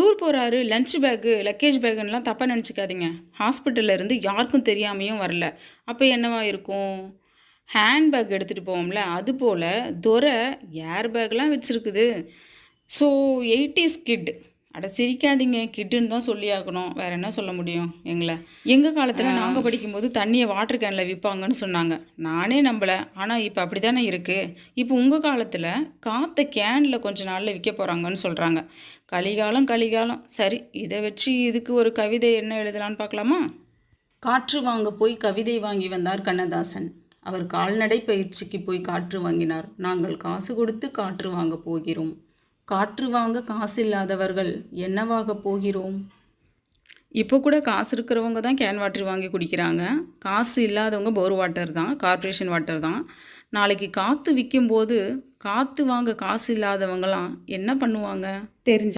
Tour போகிறாரு lunch bag luggage பேக்குன்னெலாம் தப்பாக நினச்சிக்காதீங்க. ஹாஸ்பிட்டலில் இருந்து யாருக்கும் தெரியாமையும் வரல. அப்போ என்னவா இருக்கும்? ஹேண்ட் பேக் எடுத்துகிட்டு போவோம்ல அது போல் துரை ஏர் பேக்லாம் வச்சுருக்குது. ஸோ எயிட்டிஸ் கிட் அட சிரிக்காதீங்க கிட்டுன்னு தான் சொல்லி ஆகணும் வேற என்ன சொல்ல முடியும் எங்களை? எங்கள் காலத்தில் நாங்கள் படிக்கும்போது தண்ணியை வாட்டர் கேனில் விற்பாங்கன்னு சொன்னாங்க. நானே நம்பலை. ஆனால் இப்போ அப்படி தானே இருக்குது இப்போ உங்கள் காலத்தில் காற்றை கேனில் கொஞ்ச நாளில் விற்க போகிறாங்கன்னு சொல்கிறாங்க கலிகாலம் கலிகாலம். சரி இதை வச்சு இதுக்கு ஒரு கவிதை என்ன எழுதலான்னு பார்க்கலாமா? காற்று வாங்க போய் கவிதை வாங்கி வந்தார் கண்ணதாசன். அவர் கால்நடை பயிற்சிக்கு போய் காற்று வாங்கினார். நாங்கள் காசு கொடுத்து காற்று வாங்க போகிறோம். காற்று வாங்க காசு இல்லாதவர்கள் என்னவாக போகிறோம்? இப்போ கூட காசு இருக்கிறவங்க தான் கேன் வாட்டர் வாங்கி குடிக்கிறாங்க. காசு இல்லாதவங்க போர் வாட்டர் தான் கார்ப்பரேஷன் வாட்டர் தான். நாளைக்கு காற்று விற்கும்போது காற்று வாங்க காசு இல்லாதவங்களாம் என்ன பண்ணுவாங்க? தெரிஞ்ச